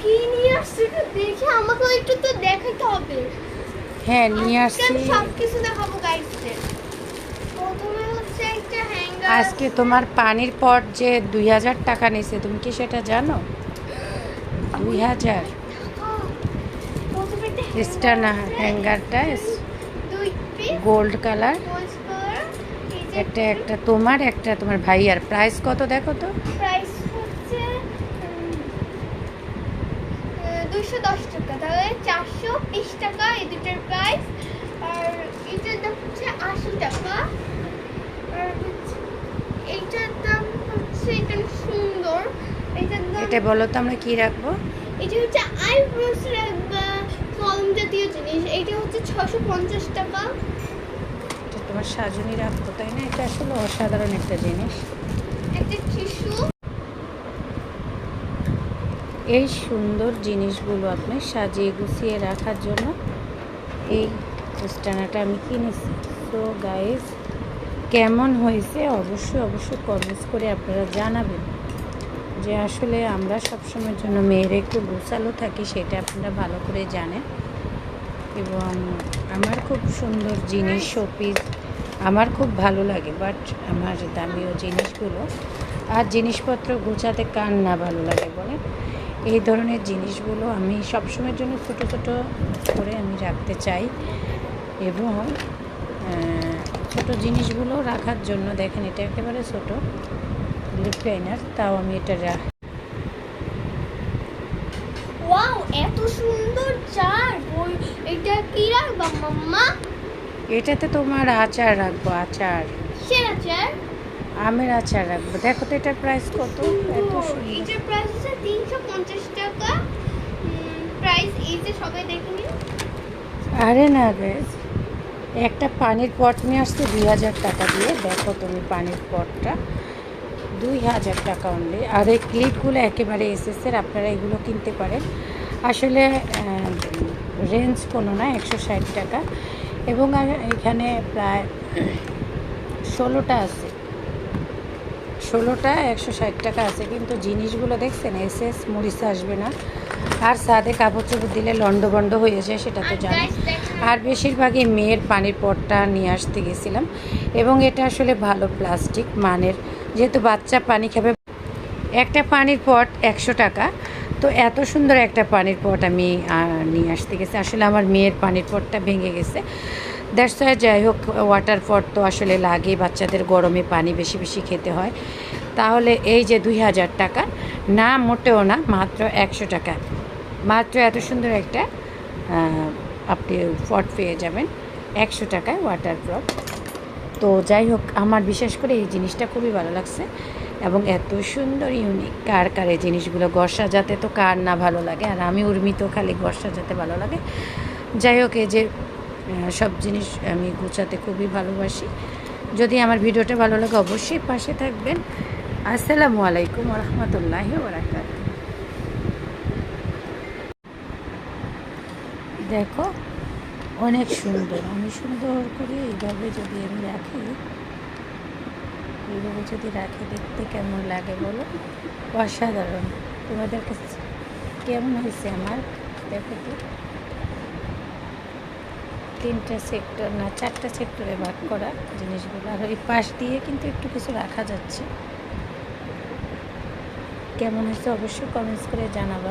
কি নিয়ে আসছে একটু দেখে আমাকে একটু তো দেখাতে হবে। হ্যাঁ নিয়ে আসছি। আমি সব কিছু দেখাবো গাইডসদের প্রথমে হচ্ছে একটা হ্যাঙ্গার আজকে তোমার পানির পট যে দুই হাজার টাকা নিছে তুমি কি সেটা জানো? দুই হাজার। না হ্যাঙ্গারটা গোল্ড কালার একটা একটা তোমার একটা তোমার ভাইয়ার। প্রাইস কত দেখো তো? প্রাইস হচ্ছে দুশো দশ টাকা। তাহলে চারশো বিশ টাকা এই দুটোর প্রাইস আর এটার দাম হচ্ছে আশি টাকা। আর এইটার দাম হচ্ছে এটা সুন্দর। এটার দাম এটা বলো তো আমরা কি রাখব? এটা হচ্ছে আইব্রোস রাখবা কলম জাতীয় জিনিস। এটা হচ্ছে ছশো পঞ্চাশ টাকা। তোমার সাজনি রাখব তাই না? এটা আসলে অসাধারণ একটা জিনিস। একটা এই সুন্দর জিনিসগুলো আপনি সাজিয়ে গুছিয়ে রাখার জন্য এই স্টানাটা আমি কিনেছি। তো গাইজ কেমন হয়েছে? অবশ্যই অবশ্যই কমেন্টস করে আপনারা জানাবেন যে আসলে আমরা সবসময়ের জন্য মেয়েরা একটু গোছালো থাকি, সেটা আপনারা ভালো করে জানেন। এবং আমার খুব সুন্দর জিনিস শোপিস আমার খুব ভালো লাগে বাট আমার দামিও জিনিসগুলো। আর জিনিসপত্র গোছাতে কার না ভালো লাগে বলে এই ধরনের জিনিসগুলো আমি সবসময়ের জন্য ছোটো ছোটো করে আমি রাখতে চাই এবং ছোট জিনিসগুলো রাখার জন্য দেখেন এটা একেবারে ছোট লিপ লাইনার তাও আমি এটা রাখ ওয়াও এত সুন্দর চার এটা কি রাখবা মাম্মা? এটাতে তোমার আচার রাখব আচার। সেরা চার আমের আচার রাখব। দেখো তো এটার প্রাইস কত? এত সুন্দর। এটার প্রাইস পঞ্চাশ টাকা। প্রাইস এই যে সবাই দেখে নিন। আরে না বেশ একটা পানির পট নিয়ে আসছে দুই হাজার টাকা দিয়ে। দেখো তুমি পানির পটটা। দুই হাজার টাকা অনলি আর এই ক্লিপগুলো একেবারে এসএসের আপনারা এগুলো কিনতে পারেন। আসলে রেঞ্জ কোনো না, একশো ষাট টাকা। এবং আর- এখানে প্রায় ষোলোটা আছে। ষোলোটা একশো ষাট টাকা আছে কিন্তু জিনিসগুলো দেখছেন এসএস মরিচ আসবে না। আর সাদে কাপড় চোপড় দিলে লন্ডবন্ড হয়ে যায় সেটা তো জানো আর বেশিরভাগই মেয়ের পানির পটটা নিয়ে আসতে গেছিলাম। এবং এটা আসলে ভালো প্লাস্টিক মানের যেহেতু বাচ্চা পানি খাবে। একটা পানির পট একশো টাকা তো এত সুন্দর একটা পানির পট আমি নিয়ে আসতে গেছি। আসলে আমার মেয়ের পানির পটটা ভেঙে গেছে। দ্যাটস ওয়াই যাই হোক ওয়াটার পট তো আসলে লাগে, বাচ্চাদের গরমে পানি বেশি বেশি খেতে হয়। তাহলে এই যে দুই হাজার টাকা, না মোটেও না, মাত্র একশো টাকা। মাত্র এত সুন্দর একটা আপনি পট পেয়ে যাবেন, একশো টাকায় ওয়াটার প্রপ তো যাই হোক, আমার বিশেষ করে এই জিনিসটা খুবই ভালো লাগছে। এবং এত সুন্দর ইউনিক কার কার এই জিনিসগুলো ঘর সাজাতে তো কার না ভালো লাগে। আর আমি উর্মি তো খালি ঘর সাজাতে ভালো লাগে। যাই হোক, এই যে সব জিনিস আমি গুছাতে খুবই ভালোবাসি। যদি আমার ভিডিওটা ভালো লাগে অবশ্যই পাশে থাকবেন। আসসালামু আলাইকুম রহমতুল্লাহ বরাকাত দেখো, অনেক সুন্দর। আমি সুন্দর করে এইভাবে যদি আমি রাখি, এইভাবে যদি রাখি, দেখতে কেমন লাগে বলো? অসাধারণ। তোমাদের কাছে কেমন হয়েছে আমার দেখো তো। তিনটা সেক্টর না, চারটা সেক্টরে ভাগ করা জিনিসগুলো। আর ওই পাশ দিয়ে কিন্তু একটু কিছু রাখা যাচ্ছে। কেমন হয়েছে অবশ্যই কমেন্টস করে জানাবা।